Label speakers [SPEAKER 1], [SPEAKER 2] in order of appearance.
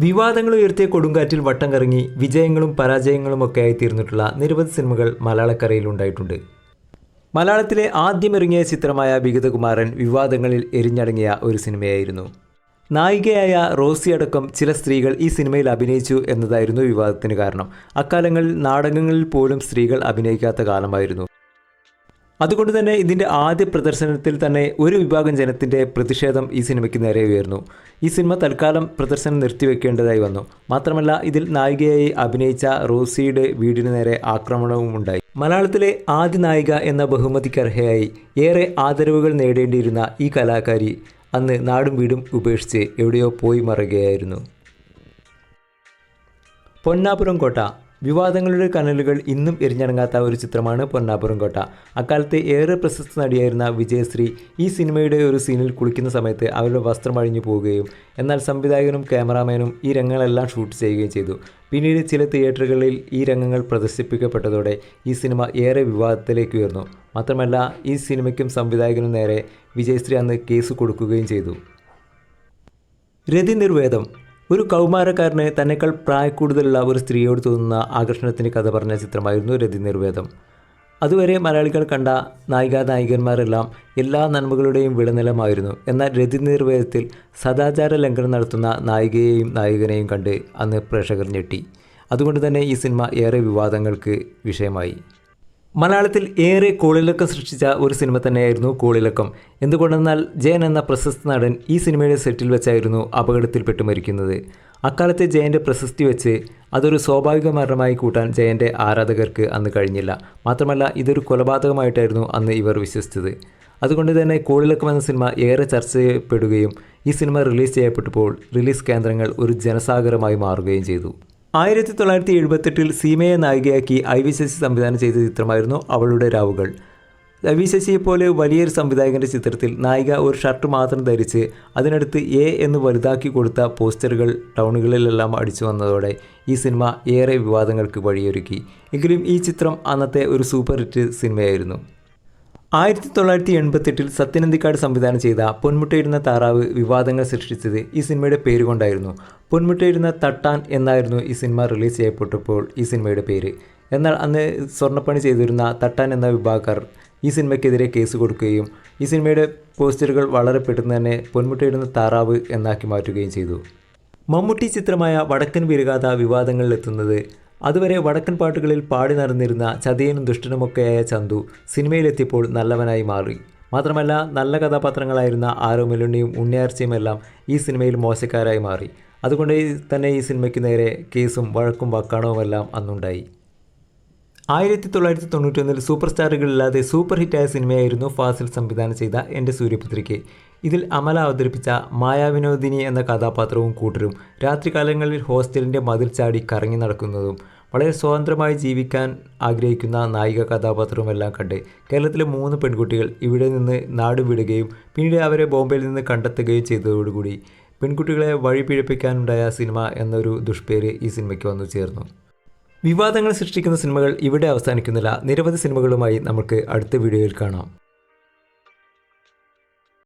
[SPEAKER 1] വിവാദങ്ങൾ ഉയർത്തിയ കൊടുങ്കാറ്റിൽ വട്ടം കറങ്ങി വിജയങ്ങളും പരാജയങ്ങളും ഒക്കെ ആയി തീർന്നിട്ടുള്ള നിരവധി സിനിമകൾ മലയാളക്കരയിൽ ഉണ്ടായിട്ടുണ്ട്. മലയാളത്തിലെ ആദ്യമിറങ്ങിയ ചിത്രമായ വിഗതകുമാരൻ വിവാദങ്ങളിൽ എരിഞ്ഞടങ്ങിയ ഒരു സിനിമയായിരുന്നു. നായികയായ റോസി അടക്കം ചില സ്ത്രീകൾ ഈ സിനിമയിൽ അഭിനയിച്ചു എന്നതായിരുന്നു വിവാദത്തിന് കാരണം. അക്കാലങ്ങളിൽ നാടകങ്ങളിൽ പോലും സ്ത്രീകൾ അഭിനയിക്കാത്ത കാലമായിരുന്നു. അതുകൊണ്ട് തന്നെ ഇതിന്റെ ആദ്യ പ്രദർശനത്തിൽ തന്നെ ഒരു വിഭാഗം ജനത്തിന്റെ പ്രതിഷേധം ഈ സിനിമയ്ക്ക് നേരെ ഉയർന്നു. ഈ സിനിമ തൽക്കാലം പ്രദർശനം നിർത്തിവെക്കേണ്ടതായി വന്നു. മാത്രമല്ല ഇതിൽ നായികയായി അഭിനയിച്ച റോസിയുടെ വീടിന് നേരെ ആക്രമണവും ഉണ്ടായി. മലയാളത്തിലെ ആദ്യ നായിക എന്ന ബഹുമതിക്കർഹയായി ഏറെ ആദരവുകൾ നേടേണ്ടിയിരുന്ന ഈ കലാകാരി അന്ന് നാടും വീടും ഉപേക്ഷിച്ച് എവിടെയോ പോയി മറയുകയായിരുന്നു. പൊന്നാപുരം കോട്ട. വിവാദങ്ങളുടെ കനലുകൾ ഇന്നും എരിഞ്ഞടങ്ങാത്ത ഒരു ചിത്രമാണ് പൊന്നാപുരം കോട്ട. അക്കാലത്തെ ഏറെ പ്രശസ്ത നടിയായിരുന്ന വിജയശ്രീ ഈ സിനിമയുടെ ഒരു സീനിൽ കുളിക്കുന്ന സമയത്ത് അവരുടെ വസ്ത്രം അഴിഞ്ഞു പോവുകയും എന്നാൽ സംവിധായകനും ക്യാമറാമാനും ഈ രംഗങ്ങളെല്ലാം ഷൂട്ട് ചെയ്യുകയും ചെയ്തു. പിന്നീട് ചില തിയേറ്ററുകളിൽ ഈ രംഗങ്ങൾ പ്രദർശിപ്പിക്കപ്പെട്ടതോടെ ഈ സിനിമ ഏറെ വിവാദത്തിലേക്ക് ഉയർന്നു. മാത്രമല്ല ഈ സിനിമയ്ക്കും സംവിധായകനും നേരെ വിജയശ്രീ അന്ന് കേസ് കൊടുക്കുകയും ചെയ്തു. രതി നിർവേദം ഒരു കൗമാരക്കാരന് തന്നെക്കാൾ പ്രായക്കൂടുതലുള്ള ഒരു സ്ത്രീയോട് തോന്നുന്ന ആകർഷണത്തിന് കഥ പറഞ്ഞ ചിത്രമായിരുന്നു രതി നിർവേദം അതുവരെ മലയാളികൾ കണ്ട നായികാ നായികന്മാരെല്ലാം എല്ലാ നന്മകളുടെയും വിളനിലമായിരുന്നു. എന്നാൽ രതി നിർവേദത്തിൽ സദാചാര ലംഘനം നടത്തുന്ന നായികയെയും നായകനെയും കണ്ട് അന്ന് പ്രേക്ഷകർ ഞെട്ടി. അതുകൊണ്ട് തന്നെ ഈ സിനിമ ഏറെ വിവാദങ്ങൾക്ക് വിഷയമായി. മലയാളത്തിൽ ഏറെ കോളിളക്കം സൃഷ്ടിച്ച ഒരു സിനിമ തന്നെയായിരുന്നു കോളിളക്കം. എന്തുകൊണ്ടെന്നാൽ ജയൻ എന്ന പ്രശസ്ത നടൻ ഈ സിനിമയുടെ സെറ്റിൽ വെച്ചായിരുന്നു അപകടത്തിൽപ്പെട്ട് മരിക്കുന്നത്. അക്കാലത്തെ ജയന്റെ പ്രശസ്തി വെച്ച് അതൊരു സ്വാഭാവിക മരണമായി കൂട്ടാൻ ജയന്റെ ആരാധകർക്ക് അന്ന് കഴിഞ്ഞില്ല. മാത്രമല്ല ഇതൊരു കൊലപാതകമായിട്ടായിരുന്നു അന്ന് ഇവർ വിശ്വസിച്ചത്. അതുകൊണ്ട് തന്നെ കോളിളക്കം എന്ന സിനിമ ഏറെ ചർച്ച ചെയ്യപ്പെടുകയും ഈ സിനിമ റിലീസ് ചെയ്യപ്പെട്ടപ്പോൾ റിലീസ് കേന്ദ്രങ്ങൾ ഒരു ജനസാഗരമായി മാറുകയും ചെയ്തു. ആയിരത്തി തൊള്ളായിരത്തി എഴുപത്തെട്ടിൽ സീമയെ നായികയാക്കി ഐ വി ശശി സംവിധാനം ചെയ്ത ചിത്രമായിരുന്നു അവളുടെ രാവുകൾ. ഐ വി ശശിയെ പോലെ വലിയൊരു സംവിധായകന്റെ ചിത്രത്തിൽ നായിക ഒരു ഷർട്ട് മാത്രം ധരിച്ച് അതിനടുത്ത് എ എന്ന് വലുതാക്കി കൊടുത്ത പോസ്റ്ററുകൾ ടൗണുകളിലെല്ലാം അടിച്ചു വന്നതോടെ ഈ സിനിമ ഏറെ വിവാദങ്ങൾക്ക് വഴിയൊരുക്കി. എങ്കിലും ഈ ചിത്രം അന്നത്തെ ഒരു സൂപ്പർ ഹിറ്റ് സിനിമയായിരുന്നു. ആയിരത്തി തൊള്ളായിരത്തി എൺപത്തെട്ടിൽ സത്യനന്ദിക്കാട് സംവിധാനം ചെയ്ത പൊന്മുട്ടയിടുന്ന താറാവ് വിവാദങ്ങൾ സൃഷ്ടിച്ചത് ഈ സിനിമയുടെ പേരുകൊണ്ടായിരുന്നു. പൊന്മുട്ടയിടുന്ന തട്ടാൻ എന്നായിരുന്നു ഈ സിനിമ റിലീസ് ചെയ്യപ്പെട്ടപ്പോൾ ഈ സിനിമയുടെ പേര്. എന്നാൽ അന്ന് സ്വർണപ്പണി ചെയ്തിരുന്ന തട്ടാൻ എന്ന വിഭാഗക്കാർ ഈ സിനിമയ്ക്കെതിരെ കേസ് കൊടുക്കുകയും ഈ സിനിമയുടെ പോസ്റ്ററുകൾ വളരെ പെട്ടെന്ന് തന്നെ പൊന്മുട്ടയിടുന്ന താറാവ് എന്നാക്കി മാറ്റുകയും ചെയ്തു. മമ്മൂട്ടി ചിത്രമായ വടക്കൻ വീരഗാഥ വിവാദങ്ങളിലെത്തുന്നത് അതുവരെ വടക്കൻ പാട്ടുകളിൽ പാടി നടന്നിരുന്ന ചതിയനും ദുഷ്ടനുമൊക്കെയായ ചന്തു സിനിമയിലെത്തിയപ്പോൾ നല്ലവനായി മാറി. മാത്രമല്ല നല്ല കഥാപാത്രങ്ങളായിരുന്ന ആരോ മെലുണ്ണിയും ഉണ്ണിയാർച്ചയുമെല്ലാം ഈ സിനിമയിൽ മോശക്കാരായി മാറി. അതുകൊണ്ട് തന്നെ ഈ സിനിമയ്ക്ക് നേരെ കേസും വഴക്കും വക്കാണവുമെല്ലാം അന്നുണ്ടായി. ആയിരത്തി തൊള്ളായിരത്തി തൊണ്ണൂറ്റൊന്നിൽ സൂപ്പർ സ്റ്റാറുകളില്ലാതെ സൂപ്പർ ഹിറ്റായ സിനിമയായിരുന്നു ഫാസിൽ സംവിധാനം ചെയ്ത എന്റെ സൂര്യപുത്രിക്ക് ഇതിൽ അമല അവതരിപ്പിച്ച മായാവിനോദിനി എന്ന കഥാപാത്രവും കൂട്ടരും രാത്രികാലങ്ങളിൽ ഹോസ്റ്റലിന്റെ മതിൽ ചാടി കറങ്ങി നടക്കുന്നതും വളരെ സ്വതന്ത്രമായി ജീവിക്കാൻ ആഗ്രഹിക്കുന്ന നായിക കഥാപാത്രവുമെല്ലാം കണ്ട് കേരളത്തിലെ മൂന്ന് പെൺകുട്ടികൾ ഇവിടെ നിന്ന് നാട് വിടുകയും പിന്നീട് അവരെ ബോംബെയിൽ നിന്ന് കണ്ടെത്തുകയും ചെയ്തതോടുകൂടി പെൺകുട്ടികളെ വഴി പിഴപ്പിക്കാനുണ്ടായ സിനിമ എന്നൊരു ദുഷ്പേര് ഈ സിനിമയ്ക്ക് വന്നു ചേർന്നു. വിവാദങ്ങൾ സൃഷ്ടിക്കുന്ന സിനിമകൾ ഇവിടെ അവസാനിക്കുന്നില്ല. നിരവധി സിനിമകളുമായി നമുക്ക് അടുത്ത വീഡിയോയിൽ കാണാം.